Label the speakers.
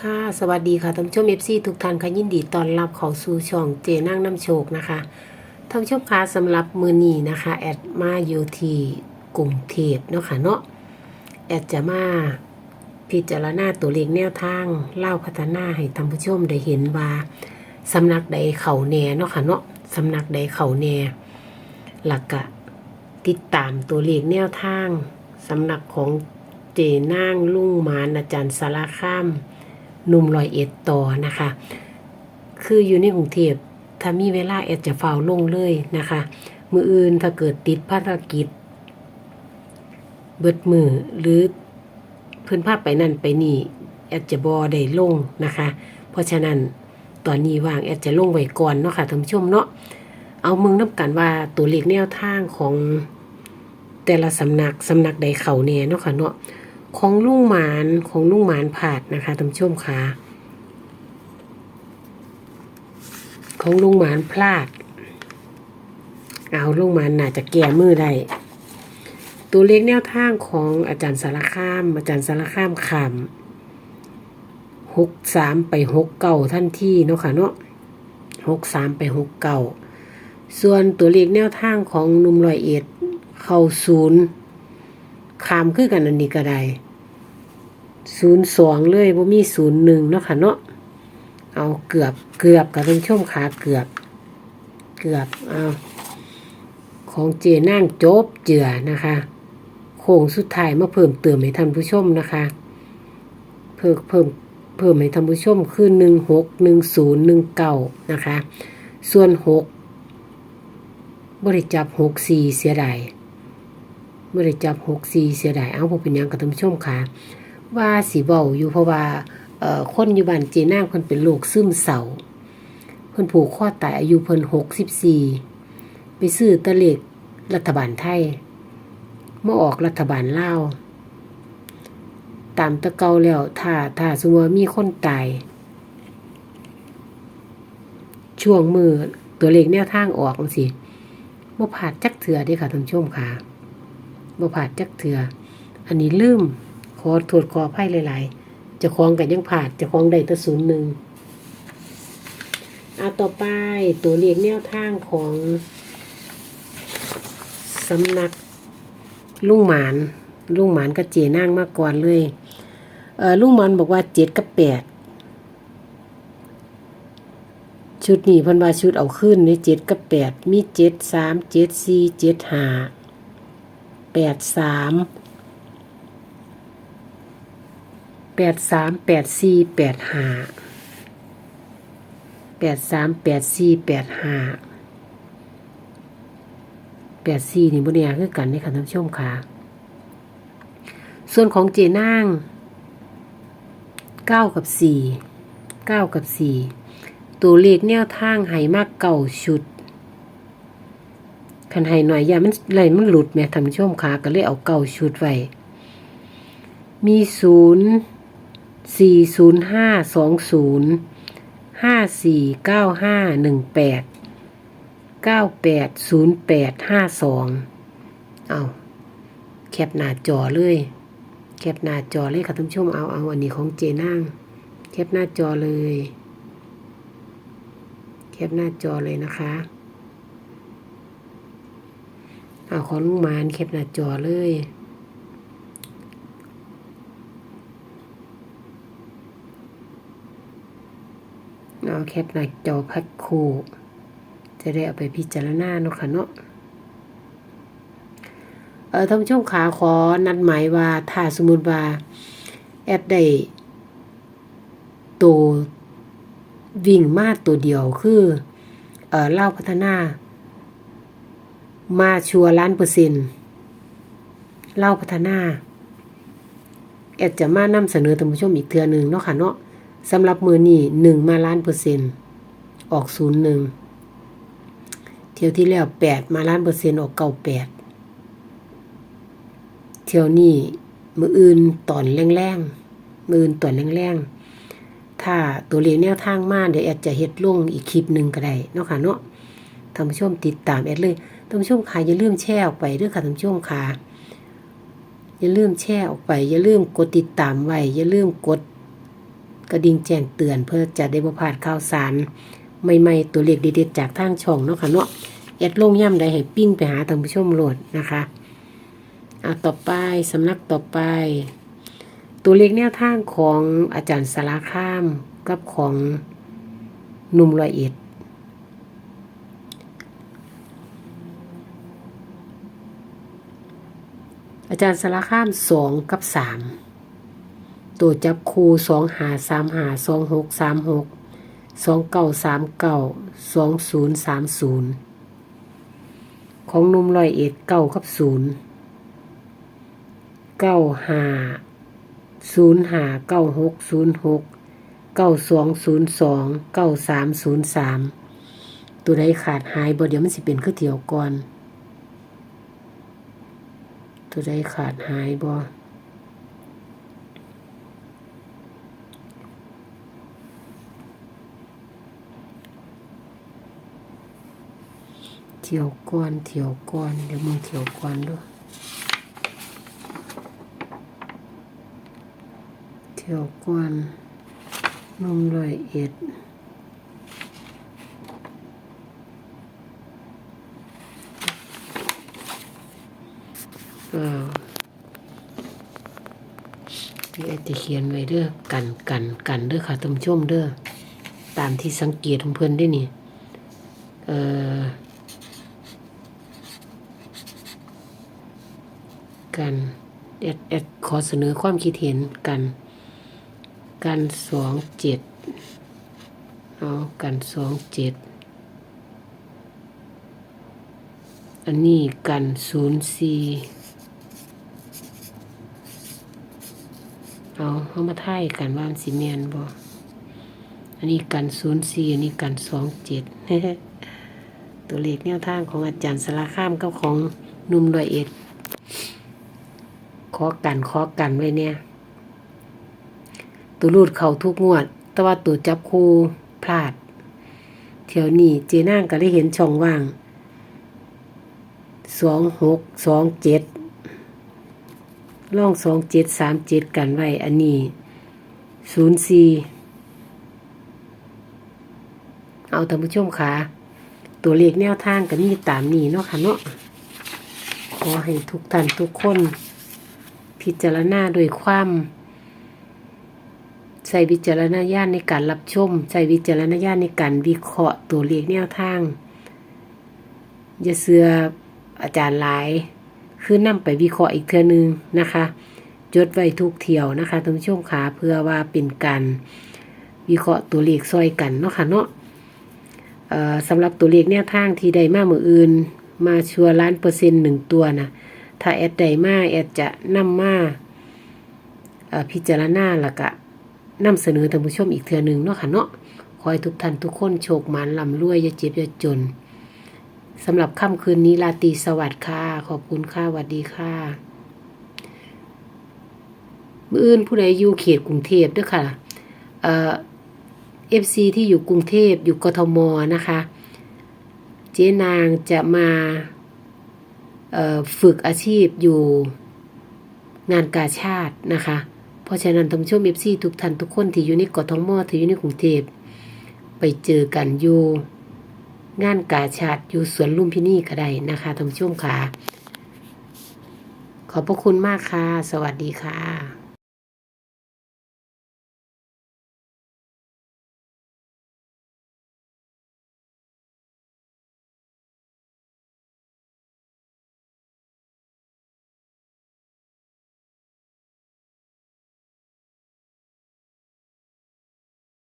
Speaker 1: ค่ะสวัสดีค่ะท่านชมเอฟซีทุกท่านค่ะยินดีต้อนรับเข้าสู่ช่องเจนั่งน้ำโชคนะคะท่านชมคะสำหรับมือนี้นะคะแอดมาอยู่ที่กรุงเทพเนาะค่ะเนาะแอดจะมาพิจารณาตัวเลขแนวทางเล่าพัฒนาให้ท่านผู้ชมได้เห็นว่าสำนักใดเขาแน่เนาะค่ะเนาะสำนักใดเขาแน่หลักกะติดตามตัวเลขแนวทางสำนักของเจนางลุงมานอาจารย์สารคาม หนุ่มลอยเอ็ดต่อนะคะ คืออยู่ในกรุงเทพถ้ามีเวลาเอ็ดจะเฝ้าลงเลยนะคะ มืออื่นถ้าเกิดติดภารกิจ เบิดมือหรือพื่อนภาพไปนั่นไปนี่แอดจะบอได้ลงนะคะ เพราะฉะนั้นตอนนี้ว่างแอดจะลงไว้ก่อนเนาะค่ะท่านผู้ชมเนาะเอามึงน้ำกันว่าตัวเลขแนวทางของแต่ละสำนักสำนักใดเขาเนี่ยเนาะค่ะเนาะ ของลุงหมานของลุงหมานผาดนะคะท่านผู้ชมค่ะของลุงหมานพลาด เอาลุงหมานน่าจะแก้มือได้ตัวเลขแนวทางของอาจารย์สารคาม อาจารย์สารคามขำหกสามไปหกเก่าท่านที่เนาะค่ะเนาะหกสามไปหกเก่าส่วนตัวเลขแนวทางของนุ่มลอยเอ็ดเข้าศูนย์ขามคือกันอันนี้ก็ได้ ศูนย์สองเลยบ่มีศูนย์หนึ่งเนาะค่ะเนาะเอาเกือบเกือบกับเป็นช่วงขาเกือบเกือบเอาของเจนั่งจบเจือนะคะ โค้งสุดท้ายมาเพิ่มเติมให้ท่านผู้ชมนะคะ เพิ่มเพิ่มเพิ่มให้ท่านผู้ชมคือหนึ่งหกหนึ่งศูนย์หนึ่งเก้านะคะ ส่วนหกบริจับหกสี่เสียดายเมื่อได้จับหกสี่เสียดายเอาพวกเป็นยังกับท่านผู้ชมค่ะ ว่าสีเบาอยู่เพราะว่าเอ่อคนอยู่บ้านเจนางเพิ่นเป็นโรคซึมเศร้าเพิ่นผูกข้อตายอายุเพิ่นหกสิบสี่ไปซื้อตะเล็กรัฐบาลไทยเมื่อออกรัฐบาลลาวตามตะเกาแล้วถ้าถ้าสมมติมีคนตาย ช่วงมือตัวเลขแนวทางออกจังสิบ่ผ่าดจักเถื่อด้ค่ะท่านผู้ชมค่ะบ่ผาดจักเถือ อันนี้ลืม ขอโทษขออภัยหลายๆจะคลองกันยังผาดจะคลองได้ตะศูนย์หนึ่งเอาต่อไปตัวเลขแนวทางของสำนักลุงหมานลุงหมานกับเจนั่งมาก่อนเลยเออลุงหมานบอกว่าเจ็ดกับแปดชุดนี้พันว่าชุดเอาขึ้นในเจ็ดกับแปดมีเจ็ดสามเจ็ดสี่เจ็ดห้าแปดสาม แปดสามแปดสี่แปดห้าแปดสามแปดสี่แปดห้าแปดสี่นี่บนเนี่ยคือกันในค่ะท่านผู้ชมค่ะ ส่วนของเจนางเก้ากับสี่เก้ากับสี่ตัวเลขแนวทางให้มากเก่าชุดคันให้หน่อยอย่ามันไหลมันหลุดแม่ท่านผู้ชมค่ะก็เลยเอาเก่าชุดไว้มีศูนย์ สี่ศูนย์ห้าสองศูนย์ห้าสี่เก้าห้าหนึ่งแปดเก้าแปดศูนย์แปดห้าสองเอาแคปหน้าจอเลย แคปหน้าจอเลยค่ะท่านผู้ชมเอาเอาอันนี้ของเจนั่งแคปหน้าจอเลย แคปหน้าจอเลยนะคะเอาของลุงมานเข็บหน้าจอเลย เอาแคปหน้าจอพักคู่จะได้เอาไปพิจารณาเนาะค่ะเนาะเออท่านผู้ชมขาขอนัดหมายว่าถ้าสมมุติว่าแอดได้ตัววิ่งมาตัวเดียวคือเออเล่าพัฒนา มาชัวร์ล้านเปอร์เซ็นต์เล่าพัฒนาแอดจะมานำเสนอท่านผู้ชมอีกเทือหนึ่งเนาะค่ะเนาะ สำหรับมือนี่หนึ่งมาล้านเปอร์เซ็นต์ออกศูนย์หนึ่งเที่ยวที่แล้วแปดมาล้านเปอร์เซ็นต์ออกเก้าแปดเที่ยวนี้มืออื่นตอนแรงๆมืออื่นตอนแรงๆถ้าตัวเลขแนวทางมาเดี๋ยวแอดจะเฮ็ดลงอีกคลิปหนึ่งก็ได้เนาะค่ะเนาะท่านผู้ชมติดตามแอดเลยท่านผู้ชมค่ะอย่าลืมแชร์ออกไปด้วยค่ะท่านผู้ชมค่ะอย่าลืมแชร์ออกไป อย่าลืมกดติดตามไว้อย่าลืมกด กระดิ่งแจ้งเตือนเพื่อจะได้บ่พลาดข่าวสารใหม่ๆตัวเลขเด็ดๆจากทางช่องเนาะค่ะเนาะแอดลงย่ำใดให้ปิ้งไปหาท่านผู้ชมโหลดนะคะเอาต่อไปสำนักต่อไป ตัวเลขแนวทางของอาจารย์สารคามกับของหนุ่มรอยเอ็ดอาจารย์สารคามสองกับสาม ตัวจับคูสองหาสามหาสองหกสามหกสองเก้าสามเก้าสองศูนย์สามศูนย์ของนุ่มร้อยเอ็ดเก้ากับศูนย์เก้าหาศูนย์หาเก้าหกศูนย์หกเก้าสองศูนย์สองเก้าสามศูนย์สามตัวใดขาดหายบ่เดี๋ยวมันสิเป็นคือเทียวก่อน ตัวใดขาดหายบ่ เที่ยวก่อนเที่ยวก่อนเดี๋ยวมึงเที่ยวก่อนด้วยเที่ยวก่อนนมร้อยเอ็ดอ้าวพี่ไอจะเขียนไว้เด้อกันกันกันเด้อค่ะท่านผู้ชมเด้อตามที่สังเกตของเพื่อนได้นี่เอ่อ กันแอดแอดขอเสนอความคิดเห็นกัน กันสองเจ็ดเอากันสองเจ็ดอันนี้กันศูนย์สี่เอาเขามาท่ายกันว่ามันสิเมียนบ่อันนี้กันศูนย์สี่อันนี้กันสองเจ็ดตัวเลขแนวทางของอาจารย์สลาข้ามกับของนุ่มรอยเอ็ด ขอกันขอกันไว้เนี่ย ตัวรูดเขาทุกงวด แต่ว่าตัวจับคู่พลาดเที่ยวนี้เจนางก็ได้เห็นช่องว่างสองหกสองเจ็ดล่องสองเจ็ดสามเจ็ดกันไว้ อันนี้ศูนย์สี่เอาท่านผู้ชมค่ะ ตัวเลขแนวทางก็มีตามนี้เนาะค่ะเนาะขอให้ทุกท่านทุกคน พิจารณาโดยความใช้วิจารณญาณในการรับชมใช้วิจารณญาณในการวิเคราะห์ตัวเลขแนวทาง อย่าเสืออาจารย์หลาย คือนำไปวิเคราะห์อีกเทื่อนึงนะคะจดไว้ทุกเที่ยวนะคะท่านผู้ชมขาเพื่อว่าเป็นการวิเคราะห์ตัวเลขซอยกันเนาะค่ะเนาะสำหรับตัวเลขแนวทางที่ได้มาเมื่ออื่น มาชัวร์ล้านเปอร์เซ็นต์หนึ่งตัวนะ ถ้าแอดใดมาแอดจะนำมาพิจารณาแล้วก็นำเสนอท่านผู้ชมอีกเทื่อหนึงเนาะค่ะเนาะขอให้ทุกท่านทุกคนโชคหมานลำรวยอย่าเจ็บอย่าจนสำหรับค่ำคืนนี้ราตรีสวัสดิ์ค่ะ ขอบคุณค่ะสวัสดีค่ะมื่ออื่นผู้ใดอยู่เขตกรุงเทพด้วยค่ะเอฟซีที่อยู่กรุงเทพอยู่กทมนะคะ เจ๊นางจะมา ฝึกอาชีพอยู่งานกาชาตินะคะ เพราะฉะนั้นท่านผู้ชมเอฟซีทุกท่านทุกคนที่อยู่ในกทมที่อยู่ในกรุงเทพไปเจอกันอยู่งานกาชาติอยู่สวนลุมพินีก็ได้นะคะท่านผู้ชมค่ะ ขอบพระคุณมากค่ะ สวัสดีค่ะ